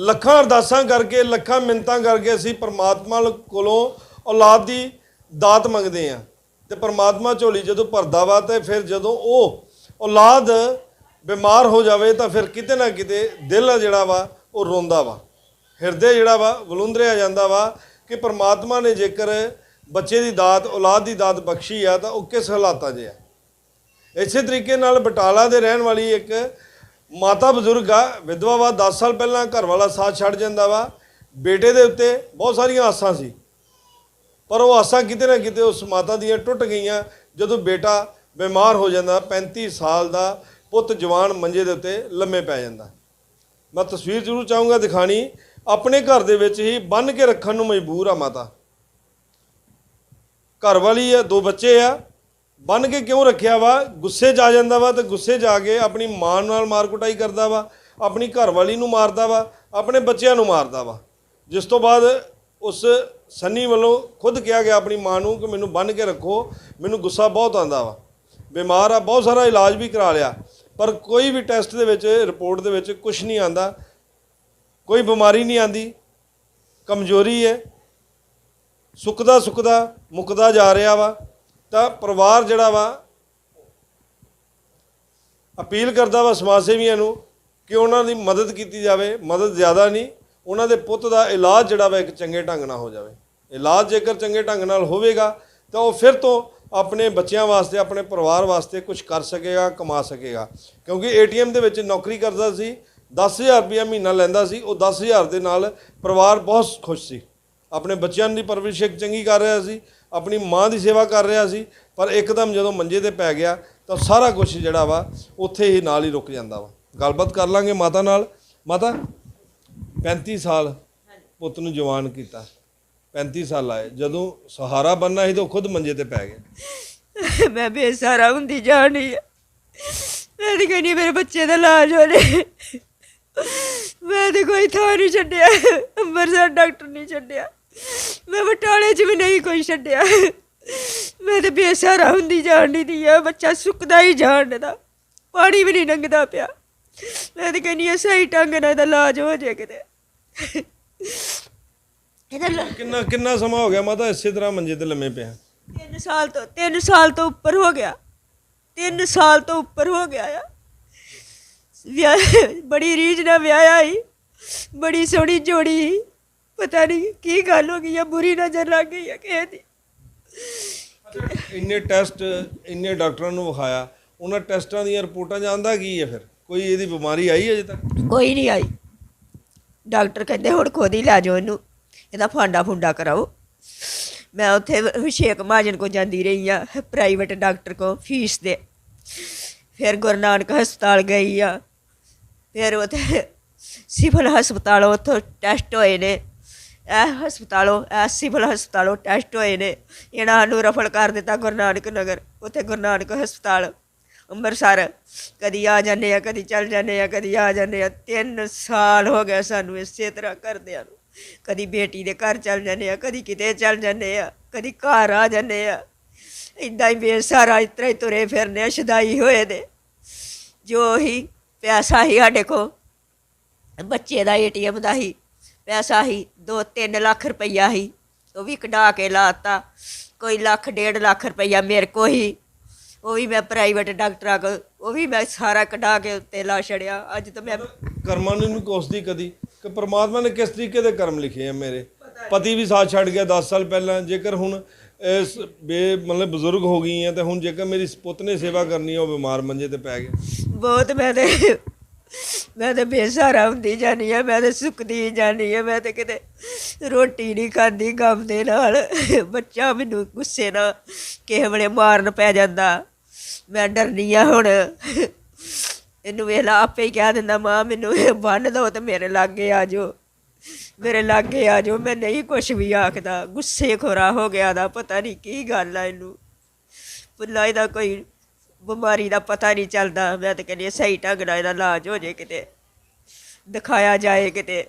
ਲੱਖਾਂ ਅਰਦਾਸਾਂ ਕਰਕੇ, ਲੱਖਾਂ ਮਿੰਤਾਂ ਕਰਕੇ ਅਸੀਂ ਪਰਮਾਤਮਾ ਕੋਲੋਂ ਔਲਾਦ ਦੀ ਦਾਤ ਮੰਗਦੇ ਆ ਤੇ ਪਰਮਾਤਮਾ ਝੋਲੀ ਜਦੋਂ ਭਰਦਾ ਵਾ ਤੇ ਫਿਰ ਜਦੋਂ ਉਹ ਔਲਾਦ ਬਿਮਾਰ ਹੋ ਜਾਵੇ ਤਾਂ ਫਿਰ ਕਿਤੇ ਨਾ ਕਿਤੇ ਦਿਲ ਜਿਹੜਾ ਵਾ, ਉਹ ਰੋਂਦਾ ਵਾ। ਹਿਰਦੇ ਜਿਹੜਾ ਵਾ ਵਲੁੰਦਰਿਆ ਜਾਂਦਾ ਵਾ ਕਿ ਪਰਮਾਤਮਾ ਨੇ ਜੇਕਰ ਬੱਚੇ ਦੀ ਦਾਤ, ਔਲਾਦ ਦੀ ਦਾਤ ਬਖਸ਼ੀ ਆ ਤਾਂ ਉਹ ਕਿਸ ਹਾਲਾਤਾਂ 'ਚ ਆ। ਇਸੇ ਤਰੀਕੇ ਨਾਲ ਬਟਾਲਾ ਦੇ ਰਹਿਣ ਵਾਲੀ ਇੱਕ ਮਾਤਾ ਬਜ਼ੁਰਗ ਆ, ਵਿਧਵਾ ਵਾ 10 ਸਾਲ ਪਹਿਲਾਂ ਘਰ ਵਾਲਾ ਸਾਥ ਛੱਡ ਜਾਂਦਾ ਵਾ। ਬੇਟੇ ਦੇ ਉੱਤੇ ਬਹੁਤ ਸਾਰੀਆਂ ਆਸਾਂ ਸੀ। ਪਰ ਉਹ ਆਸਾਂ ਕਿਤੇ ਨਾ ਕਿਤੇ ਉਸ ਮਾਤਾ ਦੀਆਂ ਟੁੱਟ ਗਈਆਂ। ਜਦੋਂ ਬੇਟਾ ਬਿਮਾਰ ਹੋ ਜਾਂਦਾ 35 ਸਾਲ ਦਾ ਪੁੱਤ ਜਵਾਨ ਮੰਜੇ ਦੇ ਉੱਤੇ ਲੰਮੇ ਪੈ ਜਾਂਦਾ। ਮੈਂ ਤਸਵੀਰ ਜ਼ਰੂਰ ਚਾਹੂੰਗਾ ਦਿਖਾਣੀ। ਆਪਣੇ ਘਰ ਦੇ ਵਿੱਚ ਹੀ ਬੰਨ ਕੇ ਰੱਖਣ ਨੂੰ ਮਜਬੂਰ ਆ ਮਾਤਾ। ਘਰ ਵਾਲੀ ਆ, ਦੋ ਬੱਚੇ ਆ। ਬੰਨ ਕੇ ਕਿਉਂ ਰੱਖਿਆ ਵਾ? ਗੁੱਸੇ 'ਚ ਆ ਜਾਂਦਾ ਵਾ ਤੇ ਗੁੱਸੇ 'ਚ ਆ ਕੇ ਆਪਣੀ ਮਾਂ ਨਾਲ ਮਾਰ ਕੁਟਾਈ ਕਰਦਾ ਵਾ, ਆਪਣੀ ਘਰਵਾਲੀ ਨੂੰ ਮਾਰਦਾ ਵਾ, ਆਪਣੇ ਬੱਚਿਆਂ ਨੂੰ ਮਾਰਦਾ ਵਾ। ਜਿਸ ਤੋਂ ਬਾਅਦ ਉਸ ਸੰਨੀ ਵੱਲੋਂ ਖੁਦ ਕਿਹਾ ਗਿਆ ਆਪਣੀ ਮਾਂ ਨੂੰ ਕਿ ਮੈਨੂੰ ਬੰਨ ਕੇ ਰੱਖੋ, ਮੈਨੂੰ ਗੁੱਸਾ ਬਹੁਤ ਆਂਦਾ ਵਾ। ਬਿਮਾਰ ਆ, ਬਹੁਤ ਸਾਰਾ ਇਲਾਜ ਵੀ ਕਰਾ ਲਿਆ, ਪਰ ਕੋਈ ਵੀ ਟੈਸਟ ਦੇ ਵਿੱਚ, ਰਿਪੋਰਟ ਦੇ ਵਿੱਚ ਕੁਝ ਨਹੀਂ ਆਂਦਾ। ਕੋਈ ਬਿਮਾਰੀ ਨਹੀਂ ਆਂਦੀ, ਕਮਜ਼ੋਰੀ ਹੈ। ਸੁੱਕਦਾ ਸੁੱਕਦਾ, ਮੁੱਕਦਾ ਜਾ ਰਿਹਾ ਵਾ। ਤਾਂ ਪਰਿਵਾਰ ਜਿਹੜਾ ਵਾ ਅਪੀਲ ਕਰਦਾ ਵਾ ਸਮਾਜ ਸੇਵੀਆਂ ਨੂੰ ਕਿ ਉਹਨਾਂ ਦੀ ਮਦਦ ਕੀਤੀ ਜਾਵੇ, ਮਦਦ ਜ਼ਿਆਦਾ ਨਹੀਂ, ਉਹਨਾਂ ਦੇ ਪੁੱਤ ਦਾ ਇਲਾਜ ਜਿਹੜਾ ਵਾ ਇੱਕ ਚੰਗੇ ਢੰਗ ਨਾਲ ਹੋ ਜਾਵੇ। ਇਲਾਜ ਜੇਕਰ ਚੰਗੇ ਢੰਗ ਨਾਲ ਹੋਵੇਗਾ, ਤਾਂ ਉਹ ਫਿਰ ਤੋਂ ਆਪਣੇ ਬੱਚਿਆਂ ਵਾਸਤੇ, ਆਪਣੇ ਪਰਿਵਾਰ ਵਾਸਤੇ ਕੁਝ ਕਰ ਸਕੇਗਾ, ਕਮਾ ਸਕੇਗਾ। ਕਿਉਂਕਿ ਏਟੀਐਮ ਦੇ ਵਿੱਚ ਨੌਕਰੀ ਕਰਦਾ ਸੀ 10000 ਰੁਪਇਆ ਮਹੀਨਾ ਲੈਂਦਾ ਸੀ, ਉਹ 10000 ਦੇ ਨਾਲ ਪਰਿਵਾਰ ਬਹੁਤ ਖੁਸ਼ ਸੀ। ਆਪਣੇ ਬੱਚਿਆਂ ਦੀ ਪਰਵਰਿਸ਼ ਇੱਕ ਚੰਗੀ ਕਰ ਰਿਹਾ ਸੀ ਆਪਣੀ ਮਾਂ ਦੀ ਸੇਵਾ ਕਰ ਰਿਹਾ ਸੀ, ਪਰ ਇੱਕਦਮ ਜਦੋਂ ਮੰਜੇ ਤੇ ਪੈ ਗਿਆ, ਤਾਂ ਸਾਰਾ ਕੁਝ ਜਿਹੜਾ ਵਾ, ਉੱਥੇ ਹੀ ਨਾਲ ਹੀ ਰੁਕ ਜਾਂਦਾ ਵਾ। ਗੱਲਬਾਤ ਕਰ ਲਾਂਗੇ ਮਾਤਾ ਨਾਲ। ਮਾਤਾ 35 ਸਾਲ ਪੁੱਤ ਨੂੰ ਜਵਾਨ ਕੀਤਾ। 35 ਸਾਲ ਆਏ। ਜਦੋਂ ਸਹਾਰਾ ਬੰਨਾ ਸੀ, ਤਾਂ ਉਹ ਖੁਦ ਮੰਜੇ ਤੇ ਪੈ ਗਿਆ। ਮੈਂ ਬੇਸਹਾਰਾ ਹੁੰਦੀ ਜਾਣੀ ਆ। ਮੈਂ ਤਾਂ ਕਹਿੰਦੀ ਮੇਰੇ ਬੱਚੇ ਦਾ ਇਲਾਜ ਹੋ ਰਿਹਾ ਮੈਂ ਤੇ ਕੋਈ ਥਾਂ ਨਹੀਂ ਛੱਡਿਆ। ਅੰਮ੍ਰਿਤਸਰ ਡਾਕਟਰ ਨਹੀਂ ਛੱਡਿਆ। ਮੈਂ ਬਟਾਲੇ 'ਚ ਵੀ ਨਹੀਂ ਕੋਈ ਛੱਡਿਆ। ਮੈਂ ਤੇ ਬੇਸਹਾਰਾ ਹੁੰਦੀ ਜਾਣੀ ਦੀ ਆ ਬੱਚਾ ਸੁੱਕਦਾ ਹੀ ਜਾਣ ਦਾ। ਪਾਣੀ ਵੀ ਨਹੀਂ ਲੰਘਦਾ ਪਿਆ। ਮੈਂ ਤੇ ਕਹਿੰਦੀ ਆ ਸਹੀ ਢੰਗ ਨਾਲ ਇਹਦਾ ਇਲਾਜ ਹੋ ਜੇ ਕਿਤੇ। ਇਹਦਾ ਕਿੰਨਾ ਕਿੰਨਾ ਸਮਾਂ ਹੋ ਗਿਆ ਮਾਤਾ ਇਸੇ ਤਰ੍ਹਾਂ ਮੰਜੇ ਤੇ ਲੰਮੇ ਪਿਆ? ਤਿੰਨ ਸਾਲ ਤੋਂ ਤਿੰਨ ਸਾਲ ਤੋਂ ਉੱਪਰ ਹੋ ਗਿਆ। ਤਿੰਨ ਸਾਲ ਤੋਂ ਉੱਪਰ ਹੋ ਗਿਆ ਆ। ਵਿਆਹ ਬੜੀ ਰੀਝ ਨਾਲ ਵਿਆਹਿਆ ਹੀ ਬੜੀ ਸੋਹਣੀ ਜੋੜੀ ਸੀ। ਪਤਾ ਨਹੀਂ ਕੀ ਗੱਲ ਹੋ ਗਈ ਆ ਬੁਰੀ ਨਜ਼ਰ ਲੱਗ ਗਈ ਆ ਕਿਸੇ ਦੀ। ਇੰਨੇ ਟੈਸਟ ਇੰਨੇ ਡਾਕਟਰਾਂ ਨੂੰ ਵਿਖਾਇਆ ਉਹਨਾਂ ਟੈਸਟਾਂ ਦੀਆਂ ਰਿਪੋਰਟਾਂ ਜਾਂਦਾ ਕੀ ਹੈ ਫਿਰ? ਕੋਈ ਇਹਦੀ ਬਿਮਾਰੀ ਆਈ ਅਜੇ ਤੱਕ? ਕੋਈ ਨਹੀਂ ਆਈ। ਡਾਕਟਰ ਕਹਿੰਦੇ ਹੁਣ ਖੁਦ ਹੀ ਲੈ ਜਾਓ ਇਹਨੂੰ ਇਹਦਾ ਫਾਂਡਾ ਫੁੰਡਾ ਕਰਾਓ। ਮੈਂ ਉੱਥੇ ਅਭਿਸ਼ੇਕ ਮਹਾਜਨ ਕੋ ਜਾਂਦੀ ਰਹੀ ਆ ਪ੍ਰਾਈਵੇਟ ਡਾਕਟਰ ਕੋ ਫੀਸ ਦੇ। ਫਿਰ ਗੁਰੂ ਨਾਨਕ ਹਸਪਤਾਲ ਗਈ ਆ। ਫਿਰ ਉੱਥੇ ਸਿਵਲ ਹਸਪਤਾਲ ਉੱਥੋਂ ਟੈਸਟ ਹੋਏ ਨੇ। ਇਹ ਹਸਪਤਾਲੋਂ ਇਹ ਸਿਵਲ ਹਸਪਤਾਲੋਂ ਟੈਸਟ ਹੋਏ ਨੇ। ਇਹਨਾਂ ਨੂੰ ਰਫਲ ਕਰ ਦਿੱਤਾ ਗੁਰੂ ਨਾਨਕ ਨਗਰ। ਉੱਥੇ ਗੁਰੂ ਨਾਨਕ ਹਸਪਤਾਲ, ਅੰਮ੍ਰਿਤਸਰ। ਕਦੀ ਆ ਜਾਂਦੇ ਆ, ਕਦੀ ਚੱਲ ਜਾਂਦੇ ਆ, ਕਦੀ ਆ ਜਾਂਦੇ ਆ। ਤਿੰਨ ਸਾਲ ਹੋ ਗਏ ਸਾਨੂੰ ਇਸੇ ਤਰ੍ਹਾਂ ਕਰਦਿਆਂ ਨੂੰ। ਕਦੀ ਬੇਟੀ ਦੇ ਘਰ ਚੱਲ ਜਾਂਦੇ ਆ, ਕਦੀ ਕਿਤੇ ਚੱਲ ਜਾਂਦੇ ਆ, ਕਦੀ ਘਰ ਆ ਜਾਂਦੇ ਆ। ਇਦਾਂ ਹੀ ਬੇਸਹਾਰਾ ਇਸ ਤਰ੍ਹਾਂ ਹੀ ਤੁਰੇ ਫਿਰਨੇ ਆ, ਸ਼ਦਾਈ ਹੋਏ ਦੇ। ਜੋ ਹੀ ਪੈਸਾ ਹੀ ਸਾਡੇ ਕੋ ਬੱਚੇ ਦਾ ਏਟੀਐਮ ਦਾ ਹੀ। ਪੈਸਾ ਹੀ 2-3 ਲੱਖ ਰੁਪਈਆ ਹੀ ਉਹ ਵੀ ਕਢਾ ਕੇ ਲਾਤਾ। ਕੋਈ ਲੱਖ ਡੇਢ ਲੱਖ ਰੁਪਈਆ ਮੇਰੇ ਕੋ ਹੀ ਉਹ ਵੀ ਮੈਂ ਪ੍ਰਾਈਵੇਟ ਡਾਕਟਰਾਂ ਕੋ ਉਹ ਵੀ ਮੈਂ ਸਾਰਾ ਕਢਾ ਕੇ ਉੱਤੇ ਲਾ ਛੜਿਆ ਅੱਜ ਤਾਂ ਮੈਂ ਕਰਮਾਂ ਨੂੰ ਨਹੀਂ ਕੋਸਦੀ ਕਦੀ ਕਿ ਪ੍ਰਮਾਤਮਾ ਨੇ ਕਿਸ ਤਰੀਕੇ ਦੇ ਕਰਮ ਲਿਖੇ ਆ ਮੇਰੇ? ਪਤੀ ਵੀ ਸਾਥ ਛੱਡ ਗਿਆ 10 ਸਾਲ ਪਹਿਲਾਂ ਜੇਕਰ ਹੁਣ ਇਸ ਬੇ ਮਤਲਬ ਬਜ਼ੁਰਗ ਹੋ ਗਈ ਆ ਤੇ ਹੁਣ ਜੇਕਰ ਮੇਰੀ ਪੁੱਤ ਨੇ ਸੇਵਾ ਕਰਨੀ ਉਹ ਬਿਮਾਰ ਮੰਜੇ ਤੇ ਪੈ ਗਿਆ। ਬਹੁਤ ਮੈਂ ਤੇ ਮੈਂ ਤੇ ਬੇਸਹਾਰਾ ਹੁੰਦੀ ਜਾਨੀ ਆ ਮੈਂ ਤੇ ਸੁੱਕਦੀ ਜਾਨੀ ਆ ਮੈਂ ਤੇ ਕਿਤੇ ਰੋਟੀ ਨਹੀਂ ਖਾਂਦੀ ਗਮ ਦੇ ਨਾਲ। ਬੱਚਾ ਮੈਨੂੰ ਗੁੱਸੇ ਨਾਲ ਕਿਸੇ ਵੇਲੇ ਮਾਰਨ ਪੈ ਜਾਂਦਾ। ਮੈਂ ਡਰਨੀ ਆ ਹੁਣ। ਇਹਨੂੰ ਵੇਲਾ ਆਪੇ ਹੀ ਕਹਿ ਦਿੰਦਾ, ਮਾਂ, ਮੈਨੂੰ ਇਹ ਬੰਨ ਦੋ ਤੇ ਮੇਰੇ ਲਾਗੇ ਆ ਜਾਓ। ਮੇਰੇ ਲਾਗੇ ਆ ਜਾਓ। ਮੈਂ ਨਹੀਂ ਕੁਛ ਵੀ ਆਖਦਾ। ਗੁੱਸੇ ਖੋਰਾ ਹੋ ਗਿਆ ਦਾ, ਪਤਾ ਨਹੀਂ ਕੀ ਗੱਲ ਆ ਇਹਨੂੰ। ਪੁੱਲਾ ਇਹਦਾ ਕੋਈ ਬਿਮਾਰੀ ਦਾ ਪਤਾ ਨਹੀਂ ਚੱਲਦਾ। ਮੈਂ ਤਾਂ ਕਹਿੰਦੀ ਹਾਂ ਸਹੀ ਢੰਗ ਨਾਲ ਇਹਦਾ ਇਲਾਜ ਹੋ ਜੇ ਕਿਤੇ ਦਿਖਾਇਆ ਜਾਏ ਕਿਤੇ।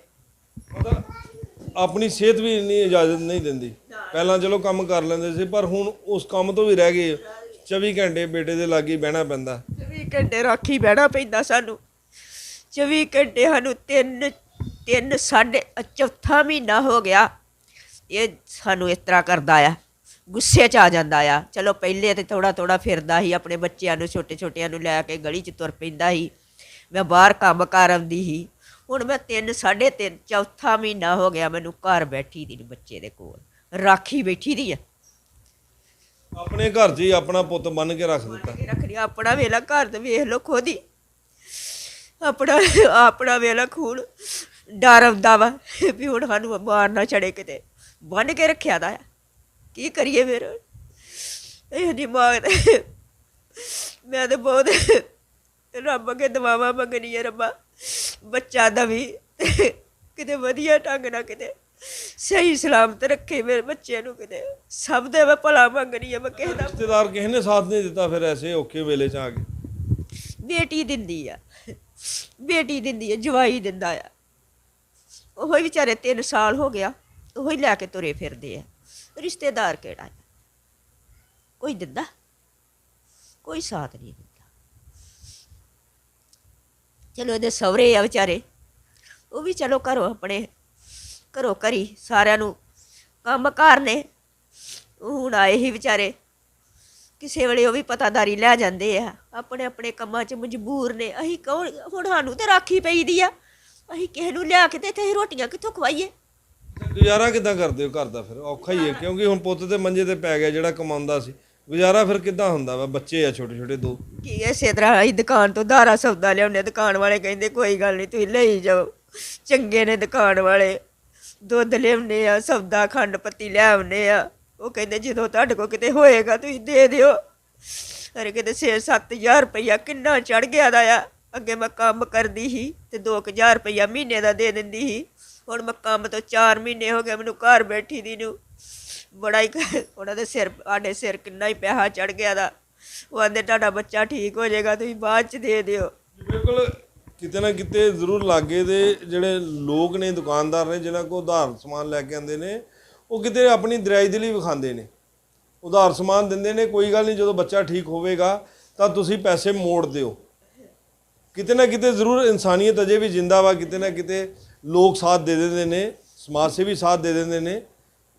ਉਹਦਾ ਆਪਣੀ ਸਿਹਤ ਵੀ ਇੰਨੀ ਇਜਾਜ਼ਤ ਨਹੀਂ ਦਿੰਦੀ। ਪਹਿਲਾਂ ਚਲੋ ਕੰਮ ਕਰ ਲੈਂਦੇ ਸੀ ਪਰ ਹੁਣ ਉਸ ਕੰਮ ਤੋਂ ਵੀ ਰਹਿ ਗਏ। 24 ਘੰਟੇ ਬੇਟੇ ਦੇ ਲਾਗੇ ਬਹਿਣਾ ਪੈਂਦਾ। 24 ਘੰਟੇ ਰਾਖੀ ਬਹਿਣਾ ਪੈਂਦਾ ਸਾਨੂੰ। 24 ਘੰਟੇ ਸਾਨੂੰ ਤਿੰਨ ਤਿੰਨ ਸਾਢੇ ਚੌਥਾ ਮਹੀਨਾ ਹੋ ਗਿਆ। ਇਹ ਸਾਨੂੰ ਇਸ ਤਰ੍ਹਾਂ ਕਰਦਾ ਆ। ਗੁੱਸੇ 'ਚ ਆ ਜਾਂਦਾ ਆ। ਚਲੋ ਪਹਿਲੇ ਤੇ ਥੋੜਾ ਥੋੜਾ ਫਿਰਦਾ ਸੀ ਆਪਣੇ ਬੱਚਿਆਂ ਨੂੰ ਛੋਟੇ ਛੋਟਿਆਂ ਨੂੰ ਲੈ ਕੇ ਗਲੀ 'ਚ ਤੁਰ ਪੈਂਦਾ ਸੀ। ਮੈਂ ਬਾਹਰ ਕੰਮ ਕਰ ਆਉਂਦੀ ਸੀ। ਹੁਣ ਮੈਂ ਤਿੰਨ ਸਾਢੇ ਤਿੰਨ ਚੌਥਾ ਮਹੀਨਾ ਹੋ ਗਿਆ ਮੈਨੂੰ ਘਰ ਬੈਠੀ ਦੀ ਬੱਚੇ ਦੇ ਕੋਲ। ਰਾਖੀ ਬੈਠੀ ਦੀ ਆ। ਆਪਣੇ ਘਰ 'ਚ ਹੀ ਆਪਣਾ ਪੁੱਤ ਬੰਨ ਕੇ ਰੱਖ ਦਿੱਤਾ। ਰੱਖੜੀ ਆਪਣਾ ਵੇਲਾ ਘਰ ਤੇ ਵੇਖ ਲੋ ਖੋਦੀ ਆਪਣਾ ਆਪਣਾ ਵੇਲਾ ਖੂਨ ਡਰ ਆਉਂਦਾ ਵਾ ਵੀ ਹੁਣ ਸਾਨੂੰ ਮਾਰ ਨਾ ਛੜੇ ਕਿਤੇ। ਬੰਨ ਕੇ ਰੱਖਿਆ ਦਾ ਆ। ਕੀ ਕਰੀਏ ਫਿਰ? ਇਹ ਦਿਮਾਗ ਮੈਂ ਤੇ ਬਹੁਤ ਰੱਬ ਅੱਗੇ ਦਵਾਵਾਂ ਮੰਗਣੀ ਰੱਬਾ। ਬੱਚਾ ਦਵੀ ਤੇ ਕਿਤੇ ਵਧੀਆ ਢੰਗ ਨਾਲ ਕਿਤੇ ਸਹੀ ਸਲਾਮਤ ਰੱਖੇ ਮੇਰੇ ਬੱਚੇ ਨੂੰ ਕਿਤੇ। ਸਭ ਦੇ ਮੈਂ ਭਲਾ ਮੰਗਣੀ ਆ ਮੈਂ ਕਿਸੇ ਦਾ ਰਿਸ਼ਤੇਦਾਰ ਕਿਸੇ ਨੇ ਸਾਥ ਨਹੀਂ ਦਿੱਤਾ ਫਿਰ ਐਸੇ ਔਖੇ ਵੇਲੇ 'ਚ ਆ ਕੇ। ਬੇਟੀ ਦਿੰਦੀ ਆ। ਬੇਟੀ ਦਿੰਦੀ ਆ ਜਵਾਈ ਦਿੰਦਾ ਆ। ਉਹ ਹੀ ਵਿਚਾਰੇ 3 ਸਾਲ ਹੋ ਗਿਆ ਉਹ ਹੀ ਲੈ ਕੇ ਤੁਰੇ ਫਿਰਦੇ ਆ। ਰਿਸ਼ਤੇਦਾਰ ਕਿਹੜਾ ਆ ਕੋਈ ਦਿੰਦਾ? ਕੋਈ ਸਾਥ ਨਹੀਂ ਦਿੰਦਾ। ਚਲੋ ਇਹਦੇ ਸਹੁਰੇ ਆ ਵਿਚਾਰੇ। ਉਹ ਵੀ ਚਲੋ ਘਰੋਂ ਆਪਣੇ, ਘਰੋਂ ਕਰੀ ਸਾਰਿਆਂ ਨੂੰ ਕੰਮ ਕਾਰ ਨੇ। ਉਹ ਹੁਣ ਆਏ ਹੀ ਵਿਚਾਰੇ। ਕਿਸੇ ਵੇਲੇ ਉਹ ਵੀ ਪਤਾਦਾਰੀ ਲੈ ਜਾਂਦੇ ਆ। ਆਪਣੇ ਆਪਣੇ ਕੰਮਾਂ 'ਚ ਮਜਬੂਰ ਨੇ। ਅਸੀਂ ਕੌਣ? ਹੁਣ ਸਾਨੂੰ ਤੇ ਰਾਖੀ ਪਈਦੀ ਆ। ਅਸੀਂ ਕਿਸੇ ਨੂੰ ਲਿਆ ਕੇ ਤੇ ਇੱਥੇ ਰੋਟੀਆਂ ਕਿੱਥੋਂ ਖਵਾਈਏ? ਗੁਜ਼ਾਰਾ ਕਿੱਦਾਂ ਕਰਦੇ ਹੋ ਘਰ ਦਾ ਫਿਰ? ਔਖਾ ਹੀ ਹੈ, ਕਿਉਂਕਿ ਹੁਣ ਪੁੱਤ ਤੇ ਮੰਜੇ ਤੇ ਪੈ ਗਿਆ ਜਿਹੜਾ ਕਮਾਉਂਦਾ ਸੀ। ਗੁਜ਼ਾਰਾ ਫਿਰ ਕਿੱਦਾਂ ਹੁੰਦਾ ਵਾ? ਬੱਚੇ ਆ ਛੋਟੇ ਛੋਟੇ ਦੋ। ਕੀ ਇਸੇ ਤਰ੍ਹਾਂ ਅਸੀਂ ਦੁਕਾਨ ਤੋਂ ਧਾਰਾ ਸੌਦਾ ਲਿਆਉਂਦੇ ਦੁਕਾਨ ਵਾਲੇ ਕਹਿੰਦੇ, ਕੋਈ ਗੱਲ ਨਹੀਂ, ਤੁਸੀਂ ਲਈ ਜਾਓ। ਚੰਗੇ ਨੇ ਦੁਕਾਨ ਵਾਲੇ। ਦੁੱਧ ਲਿਆਉਂਦੇ ਆ, ਸੌਦਾ, ਖੰਡ ਪੱਤੀ ਲੈ ਆ। ਉਹ ਕਹਿੰਦੇ, ਜਦੋਂ ਤੁਹਾਡੇ ਕੋਲ ਕਿਤੇ ਹੋਏਗਾ, ਤੁਸੀਂ ਦੇ ਦਿਓ। ਅਰੇ ਕਿਤੇ 6-7000 ਰੁਪਇਆ ਕਿੰਨਾ ਚੜ ਗਿਆ ਦਾ ਆ। ਅੱਗੇ ਮੈਂ ਕੰਮ ਕਰਦੀ ਸੀ ਤੇ 2000 ਰੁਪਇਆ ਮਹੀਨੇ ਦਾ ਦੇ ਦਿੰਦੀ ਸੀ। ਹੁਣ ਮੈਂ ਕੰਮ ਤੋਂ 4 ਮਹੀਨੇ ਹੋ ਗਏ, ਮੈਨੂੰ ਘਰ ਬੈਠੀ ਦੀ ਨੂੰ। ਬੜਾ ਹੀ ਉਹਨਾਂ ਦੇ ਸਿਰ ਆਡੇ ਸਿਰ ਕਿੰਨਾ ਹੀ ਪੈਸਾ ਚੜ ਗਿਆ ਦਾ। ਉਹ ਆਂਦੇ, ਤੁਹਾਡਾ ਬੱਚਾ ਠੀਕ ਹੋ ਜਾਏਗਾ, ਤੁਸੀਂ ਬਾਅਦ ਚ ਦੇ ਦਿਓ। ਬਿਲਕੁਲ ਕਿਤੇ ਨਾ ਕਿਤੇ ਜ਼ਰੂਰ ਲਾਗੇ ਦੇ ਜਿਹੜੇ ਲੋਕ ਨੇ, ਦੁਕਾਨਦਾਰ ਨੇ ਜਿਨ੍ਹਾਂ ਕੋਲ ਉਧਾਰ ਸਮਾਨ ਲੈ ਕੇ ਆਉਂਦੇ ਨੇ, ਉਹ ਕਿਤੇ ਆਪਣੀ ਦਰਿਆਈ ਦਿਲੀ ਵਿਖਾਉਂਦੇ ਨੇ। ਉਧਾਰ ਸਮਾਨ ਦਿੰਦੇ ਨੇ, ਕੋਈ ਗੱਲ ਨਹੀਂ, ਜਦੋਂ ਬੱਚਾ ਠੀਕ ਹੋਵੇਗਾ, ਤਾਂ ਤੁਸੀਂ ਪੈਸੇ ਮੋੜ ਦਿਓ। ਕਿਤੇ ਨਾ ਕਿਤੇ ਜ਼ਰੂਰ ਇਨਸਾਨੀਅਤ ਅਜੇ ਵੀ ਜਿੰਦਾ ਵਾ, ਕਿਤੇ ਨਾ ਕਿਤੇ ਲੋਕ ਸਾਥ ਦੇ ਦਿੰਦੇ ਨੇ, ਸਮਾਜ ਸੇਵੀ ਸਾਥ ਦੇ ਦਿੰਦੇ ਨੇ।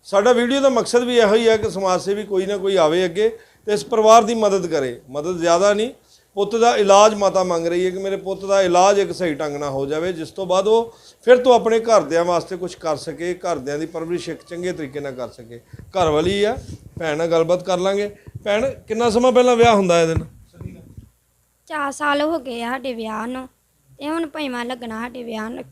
ਸਾਡਾ ਵੀਡੀਓ ਦਾ ਮਕਸਦ ਵੀ ਇਹੋ ਹੀ ਹੈ ਕਿ ਸਮਾਜ ਸੇਵੀ ਕੋਈ ਨਾ ਕੋਈ ਆਵੇ ਅੱਗੇ ਤੇ ਇਸ ਪਰਿਵਾਰ ਦੀ ਮਦਦ ਕਰੇ। ਮਦਦ ਜ਼ਿਆਦਾ ਨਹੀਂ, ਪੁੱਤ ਦਾ ਇਲਾਜ ਮਾਤਾ ਮੰਗ ਰਹੀ ਹੈ ਕਿ ਮੇਰੇ ਪੁੱਤ ਦਾ ਇਲਾਜ ਇੱਕ ਸਹੀ ਢੰਗ ਨਾਲ ਹੋ ਜਾਵੇ, ਜਿਸ ਤੋਂ ਬਾਅਦ ਉਹ ਫਿਰ ਤੋਂ ਆਪਣੇ ਘਰਦਿਆਂ ਵਾਸਤੇ ਕੁਝ ਕਰ ਸਕੇ, ਘਰਦਿਆਂ ਦੀ ਪਰਵਰਿਸ਼ ਇੱਕ ਚੰਗੇ ਤਰੀਕੇ ਨਾਲ ਕਰ ਸਕੇ। ਘਰ ਵਾਲੀ ਆ, ਭੈਣ ਨਾਲ ਗੱਲਬਾਤ ਕਰ ਲਾਂਗੇ। ਭੈਣ, ਕਿੰਨਾ ਸਮਾਂ ਪਹਿਲਾਂ ਵਿਆਹ ਹੁੰਦਾ ਇਹਦੇ ਨਾਲ? ਚਾਰ ਸਾਲ ਹੋ ਗਏ ਆ ਸਾਡੇ ਵਿਆਹ ਨੂੰ, ਤੇ ਹੁਣ ਪੰਜਵਾਂ ਲੱਗਣਾ ਸਾਡੇ ਵਿਆਹ ਨੂੰ।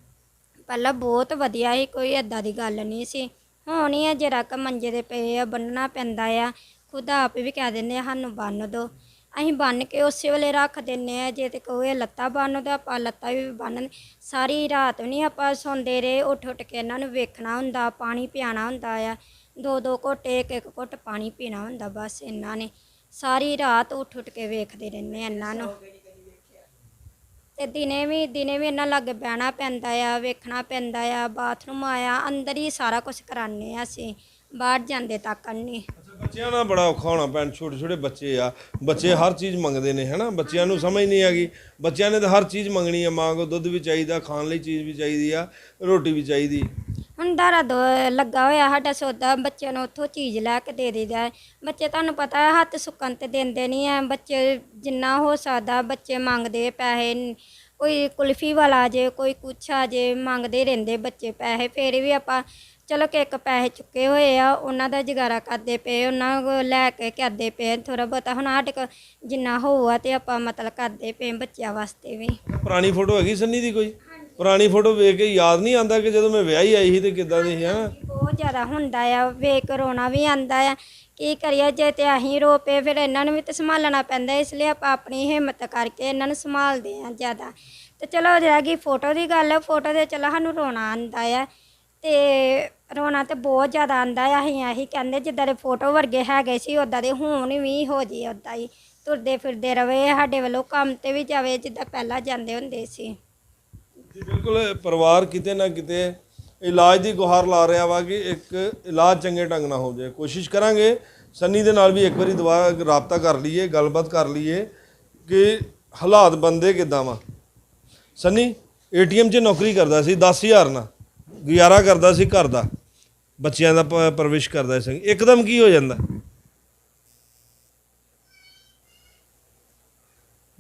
ਪਹਿਲਾਂ ਬਹੁਤ ਵਧੀਆ ਸੀ, ਕੋਈ ਏਦਾਂ ਦੀ ਗੱਲ ਨਹੀਂ ਸੀ। ਹੁਣ ਹੀ ਆ ਜਰਾ ਕ ਮੰਜੇ ਦੇ ਪਏ ਆ ਬੰਨਣਾ ਪੈਂਦਾ ਆ। ਖੁਦ ਆਪ ਵੀ ਕਹਿ ਦਿੰਦੇ ਆ, ਸਾਨੂੰ ਬੰਨ ਦੋ। ਅਸੀਂ ਬੰਨ ਕੇ ਉਸੇ ਵੇਲੇ ਰੱਖ ਦਿੰਨੇ ਆ, ਜੇ ਤੇ ਕੋਈ ਲੱਤਾਂ ਬੰਨ ਦੋ, ਆਪਾਂ ਲੱਤਾਂ ਵੀ ਬੰਨ ਸਾਰੀ ਰਾਤ ਵੀ ਨਹੀਂ ਆਪਾਂ ਸੌਂਦੇ ਰਹੇ, ਉੱਠ ਉੱਠ ਕੇ ਇਹਨਾਂ ਨੂੰ ਵੇਖਣਾ ਹੁੰਦਾ, ਪਾਣੀ ਪਿਆਣਾ ਹੁੰਦਾ ਆ। ਦੋ ਦੋ ਘੁੱਟ, ਇੱਕ ਇੱਕ ਘੁੱਟ ਪਾਣੀ ਪੀਣਾ ਹੁੰਦਾ ਬਸ, ਇਹਨਾਂ ਨੇ। ਸਾਰੀ ਰਾਤ ਉੱਠ ਉੱਠ ਕੇ ਵੇਖਦੇ ਰਹਿੰਦੇ ਇਹਨਾਂ ਨੂੰ। ਤੇ ਦਿਨੇ ਵੀ ਦਿਨੇ ਵੀ ਇਹਨਾਂ ਲਾਗੇ ਬਹਿਣਾ ਪੈਂਦਾ ਆ, ਵੇਖਣਾ ਪੈਂਦਾ ਆ, ਬਾਥਰੂਮ ਆਇਆ, ਅੰਦਰ ਹੀ ਸਾਰਾ ਕੁਝ ਕਰਾਉਂਦੇ ਆ ਅਸੀਂ, ਬਾਹਰ ਜਾਂਦੇ ਤੱਕ ਨਹੀਂ। ਅੱਛਾ, ਬੱਚਿਆਂ ਨਾਲ ਬੜਾ ਔਖਾ ਹੋਣਾ ਪੈਣ ਛੋਟੇ ਛੋਟੇ ਬੱਚੇ ਆ। ਬੱਚੇ ਹਰ ਚੀਜ਼ ਮੰਗਦੇ ਨੇ, ਹੈਨਾ? ਬੱਚਿਆਂ ਨੂੰ ਸਮਝ ਨਹੀਂ ਆਗੀ ਬੱਚਿਆਂ ਨੇ ਤਾਂ ਹਰ ਚੀਜ਼ ਮੰਗਣੀ ਆ, ਮਾਂ ਕੋ ਦੁੱਧ ਵੀ ਚਾਹੀਦਾ, ਖਾਣ ਲਈ ਚੀਜ਼ ਵੀ ਚਾਹੀਦੀ ਆ, ਰੋਟੀ ਵੀ ਚਾਹੀਦੀ। ਹੁਣ ਦੋ ਲੱਗਾ ਹੋਇਆ ਸਾਡਾ ਸੌਦਾ, ਬੱਚਿਆਂ ਨੂੰ ਉੱਥੋਂ ਚੀਜ਼ ਲੈ ਕੇ ਦੇ ਦੇਈਦਾ ਹੈ। ਬੱਚੇ ਤੁਹਾਨੂੰ ਪਤਾ ਹੈ, ਹੱਥ ਸੁੱਕਣ ਤੇ ਦਿੰਦੇ ਨਹੀਂ ਆ ਬੱਚੇ ਜਿੰਨਾ ਹੋ ਸਕਦਾ, ਬੱਚੇ ਮੰਗਦੇ ਪੈਸੇ। ਕੋਈ ਕੁਲਫੀ ਵਾਲਾ ਜੇ, ਕੋਈ ਕੁਛ ਆ ਜੇ, ਮੰਗਦੇ ਰਹਿੰਦੇ ਬੱਚੇ ਪੈਸੇ। ਫੇਰ ਵੀ ਆਪਾਂ, ਚਲੋ ਕਿ ਇੱਕ ਪੈਸੇ ਚੁੱਕੇ ਹੋਏ ਆ, ਉਹਨਾਂ ਦਾ ਜਗਾਰਾ ਕਰਦੇ ਪਏ, ਉਹਨਾਂ ਕੋਲ ਲੈ ਕੇ ਕਰਦੇ ਪਏ ਥੋੜਾ ਬਹੁਤਾ ਹੁਣ ਸਾਡੇ ਕੋਲ ਜਿੰਨਾ ਹੋਊਗਾ ਤੇ ਆਪਾਂ ਮਤਲਬ ਕਰਦੇ ਪਏ ਬੱਚਿਆਂ ਵਾਸਤੇ ਵੀ। ਪੁਰਾਣੀ ਫੋਟੋ ਹੈਗੀ ਸੰਨੀ ਦੀ ਕੋਈ? ਪੁਰਾਣੀ ਫੋਟੋ ਵੇਖ ਕੇ ਯਾਦ ਨਹੀਂ ਆਉਂਦਾ ਕਿ ਜਦੋਂ ਮੈਂ ਵਿਆਹੀ ਆਈ ਸੀ ਤੇ ਕਿੱਦਾਂ ਦੀ ਸੀ ਹੈਨਾ ਬਹੁਤ ਜ਼ਿਆਦਾ ਹੁੰਦਾ ਆ, ਵੇਖ ਰੋਣਾ ਵੀ ਆਂਦਾ ਆ। ਕੀ ਕਰੀਏ, ਜੇ ਤੇ ਅਸੀਂ ਰੋ ਪਏ, ਫਿਰ ਇਹਨਾਂ ਨੂੰ ਵੀ ਤੇ ਸੰਭਾਲਣਾ ਪੈਂਦਾ, ਇਸ ਲਈ ਆਪਾਂ ਆਪਣੀ ਹਿੰਮਤ ਕਰਕੇ ਇਹਨਾਂ ਨੂੰ ਸੰਭਾਲਦੇ ਆ ਜ਼ਿਆਦਾ। ਤੇ ਚਲੋ ਰਹਿ ਗਈ ਫੋਟੋ ਦੀ ਗੱਲ ਫੋਟੋ ਦੇ ਚਲੋ ਸਾਨੂੰ ਰੋਣਾ ਆਂਦਾ ਆ। ਤੇ ਰੋਣਾ ਤੇ ਬਹੁਤ ਜ਼ਿਆਦਾ ਆਂਦਾ ਆ, ਅਸੀਂ ਇਹੀ ਕਹਿੰਦੇ, ਜਿੱਦਾਂ ਦੇ ਫੋਟੋ ਵਰਗੇ ਹੈਗੇ ਸੀ ਉਦਾਂ ਦੇ ਹੁਣ ਵੀ ਹੋ ਜੀ ਉਦਾਂ ਹੀ ਤੁਰਦੇ ਫਿਰਦੇ ਰਵੇ, ਸਾਡੇ ਵੱਲੋਂ ਕੰਮ ਤੇ ਵੀ ਜਾਵੇ, ਜਿੱਦਾਂ ਪਹਿਲਾਂ ਜਾਂਦੇ ਹੁੰਦੇ ਸੀ। ਜੀ, ਬਿਲਕੁਲ, ਪਰਿਵਾਰ ਕਿਤੇ ਨਾ ਕਿਤੇ ਇਲਾਜ ਦੀ ਗੁਹਾਰ ਲਾ ਰਿਹਾ ਵਾ ਕਿ ਇੱਕ ਇਲਾਜ ਚੰਗੇ ਢੰਗ ਨਾਲ ਹੋ ਜਾਏ। ਕੋਸ਼ਿਸ਼ ਕਰਾਂਗੇ, ਸੰਨੀ ਦੇ ਨਾਲ ਵੀ ਇੱਕ ਵਾਰੀ ਦੁਬਾਰਾ ਰਾਬਤਾ ਕਰ ਲਈਏ, ਗੱਲਬਾਤ ਕਰ ਲਈਏ ਕਿ ਹਾਲਾਤ ਬੰਦੇ ਕਿਦਾਂ ਵਾ। ਸੰਨੀ, ਏਟੀਐਮ 'ਚ ਨੌਕਰੀ ਕਰਦਾ ਸੀ 10000 ਨਾਲ, ਗੁਜ਼ਾਰਾ ਕਰਦਾ ਸੀ ਘਰ ਦਾ, ਬੱਚਿਆਂ ਦਾ ਪ- ਪਰਵਰਿਸ਼ ਕਰਦਾ ਸੀ। ਇੱਕਦਮ ਕੀ ਹੋ ਜਾਂਦਾ?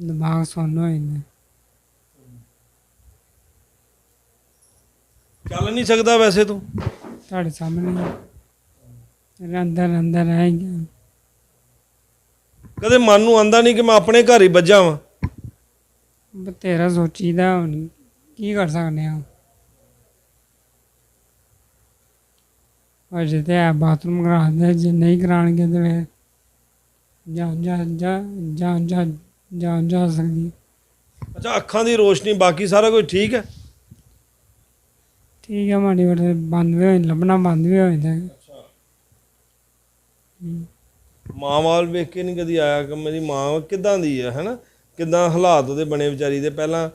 ਦਿਮਾਗ ਸੁੰਨ ਹੋ ਜਾਂਦਾ। ਚੱਲ ਨਹੀਂ ਸਕਦਾ ਵੈਸੇ ਤੂੰ। ਤੁਹਾਡੇ ਸਾਹਮਣੇ ਤੇਰੇ ਅੰਦਰ ਅੰਦਰ ਰਹਿ ਗਿਆ ਕਦੇ ਮਨ ਨੂੰ ਆਂਦਾ ਨਹੀਂ ਕਿ ਮੈਂ ਆਪਣੇ ਘਰ ਹੀ ਵੱਜਾ ਵਾਂ। ਬਥੇਰਾ ਸੋਚੀਦਾ ਹੁਣ ਕੀ ਕਰ ਸਕਦੇ ਆ। ਅਜੇ ਤੇ ਆ ਬਾਥਰੂਮ ਕਰਾ ਦੇ ਜੇ ਨਹੀਂ ਕਰਾਣਗੇ ਤੇ ਫਿਰ ਜਾਂ ਜਾਂ ਜਾਂ ਜਾਂ ਜਾਂ ਜਾਂ ਜਾ ਸਕਦੀ। ਅੱਛਾ ਅੱਖਾਂ ਦੀ ਰੋਸ਼ਨੀ ਬਾਕੀ ਸਾਰਾ ਕੁਝ ਠੀਕ ਹੈ? ਠੀਕ ਹੈ ਮਾੜੀ ਮੋਟੀ ਬੰਦ ਵੀ ਹੋ ਜਾਂਦਾ ਲੱਭਣਾ ਬੰਦ ਵੀ ਹੋ ਜਾਂਦਾ। ਮਾਂ ਵਾਲ ਵੇਖ ਕੇ ਨਹੀਂ ਕਦੀ ਆਇਆ ਕਿ ਮੇਰੀ ਮਾਂ ਕਿੱਦਾਂ ਦੀ ਹੈ ਹੈਨਾ? ਕਿੱਦਾਂ ਹਾਲਾਤ ਉਹਦੇ ਬਣੇ ਵਿਚਾਰੀ ਦੇ? ਪਹਿਲਾਂ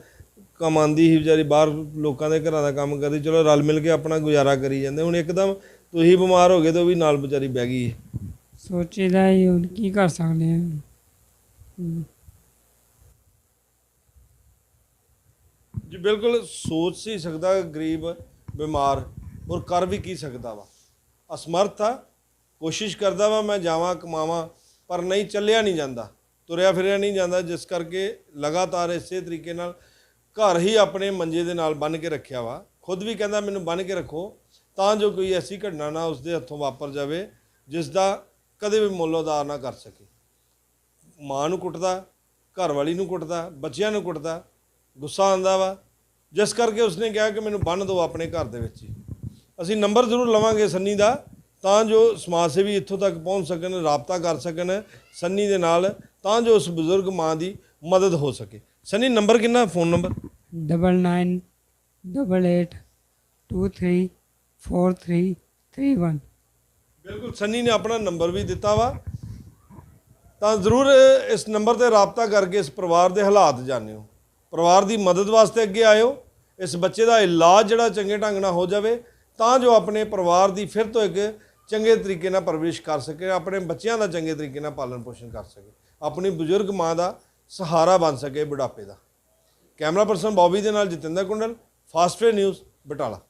ਕਮਾਉਂਦੀ ਸੀ ਵਿਚਾਰੀ ਬਾਹਰ ਲੋਕਾਂ ਦੇ ਘਰਾਂ ਦਾ ਕੰਮ ਕਰਦੀ ਚਲੋ ਰਲ ਮਿਲ ਕੇ ਆਪਣਾ ਗੁਜ਼ਾਰਾ ਕਰੀ ਜਾਂਦੇ। ਹੁਣ ਇੱਕਦਮ ਤੁਸੀਂ ਬਿਮਾਰ ਹੋ ਗਏ ਤੇ ਉਹ ਵੀ ਨਾਲ ਵਿਚਾਰੀ ਬਹਿ ਗਈ। ਸੋਚੀਦਾ ਹੀ ਹੁਣ ਕੀ ਕਰ ਸਕਦੇ ਆ। ਜੀ ਬਿਲਕੁਲ ਸੋਚ ਸੀ ਸਕਦਾ ਗਰੀਬ ਬਿਮਾਰ ਔਰ ਕਰ ਵੀ ਕੀ ਸਕਦਾ ਵਾ। ਅਸਮਰਥ ਆ, ਕੋਸ਼ਿਸ਼ ਕਰਦਾ ਵਾ ਮੈਂ ਜਾਵਾਂ, ਕਮਾਵਾਂ, ਪਰ ਨਹੀਂ, ਚੱਲਿਆ ਨਹੀਂ ਜਾਂਦਾ। ਤੁਰਿਆ ਫਿਰਿਆ ਨਹੀਂ ਜਾਂਦਾ, ਜਿਸ ਕਰਕੇ ਲਗਾਤਾਰ ਇਸੇ ਤਰੀਕੇ ਨਾਲ ਘਰ ਹੀ ਆਪਣੇ ਮੰਜੇ ਦੇ ਨਾਲ ਬੰਨ ਕੇ ਰੱਖਿਆ ਵਾ। ਖੁਦ ਵੀ ਕਹਿੰਦਾ, ਮੈਨੂੰ ਬੰਨ ਕੇ ਰੱਖੋ, ਤਾਂ ਜੋ ਕੋਈ ਐਸੀ ਘਟਨਾ ਨਾ ਉਸਦੇ ਹੱਥੋਂ ਵਾਪਰ ਜਾਵੇ, ਜਿਸ ਦਾ ਕਦੇ ਵੀ ਮੁੱਲ ਅਦਾ ਨਾ ਕਰ ਸਕੇ। ਮਾਂ ਨੂੰ ਕੁੱਟਦਾ ਘਰ ਵਾਲੀ ਨੂੰ ਕੁੱਟਦਾ, ਬੱਚਿਆਂ ਨੂੰ ਕੁੱਟਦਾ, ਗੁੱਸਾ ਆਂਦਾ ਵਾ ਜਿਸ ਕਰਕੇ ਉਸਨੇ ਕਿਹਾ ਕਿ ਮੈਨੂੰ ਬੰਨ ਦਿਓ ਆਪਣੇ ਘਰ ਦੇ ਵਿੱਚ ਹੀ। ਅਸੀਂ ਨੰਬਰ ਜ਼ਰੂਰ ਲਵਾਂਗੇ ਸੰਨੀ ਦਾ ਤਾਂ ਜੋ ਸਮਾਜ ਸੇਵੀ ਇੱਥੋਂ ਤੱਕ ਪਹੁੰਚ ਸਕਣ ਰਾਬਤਾ ਕਰ ਸਕਣ ਸੰਨੀ ਦੇ ਨਾਲ ਤਾਂ ਜੋ ਉਸ ਬਜ਼ੁਰਗ ਮਾਂ ਦੀ ਮਦਦ ਹੋ ਸਕੇ। ਸੰਨੀ ਨੰਬਰ ਕਿੰਨਾ? Phone number? Double nine double eight two three four three three one ਬਿਲਕੁਲ ਸੰਨੀ ਨੇ ਆਪਣਾ ਨੰਬਰ ਵੀ ਦਿੱਤਾ ਵਾ। ਤਾਂ ਜ਼ਰੂਰ ਇਸ ਨੰਬਰ ਤੇ ਰਾਬਤਾ ਕਰਕੇ ਇਸ ਪਰਿਵਾਰ ਦੇ ਹਾਲਾਤ ਜਾਣਿਓ। ਪਰਿਵਾਰ ਦੀ ਮਦਦ ਵਾਸਤੇ ਅੱਗੇ ਆਇਓ। ਇਸ ਬੱਚੇ ਦਾ ਇਲਾਜ ਜਿਹੜਾ ਚੰਗੇ ਢੰਗ ਨਾਲ ਹੋ ਜਾਵੇ, ਤਾਂ ਜੋ ਆਪਣੇ ਪਰਿਵਾਰ ਦੀ ਫਿਰ ਤੋਂ ਇੱਕ ਚੰਗੇ ਤਰੀਕੇ ਨਾਲ ਪਰਵਰਿਸ਼ ਕਰ ਸਕੇ, ਆਪਣੇ ਬੱਚਿਆਂ ਦਾ ਚੰਗੇ ਤਰੀਕੇ ਨਾਲ ਪਾਲਣ ਪੋਸ਼ਣ ਕਰ ਸਕੇ, ਆਪਣੀ ਬਜ਼ੁਰਗ ਮਾਂ ਦਾ ਸਹਾਰਾ ਬਣ ਸਕੇ ਬੁਢਾਪੇ ਦਾ। ਕੈਮਰਾ ਪਰਸਨ ਬੌਬੀ ਦੇ ਨਾਲ ਜਤਿੰਦਰ ਕੁੰਡਲ ਫਾਸਟਵੇ ਨਿਊਜ਼, ਬਟਾਲਾ।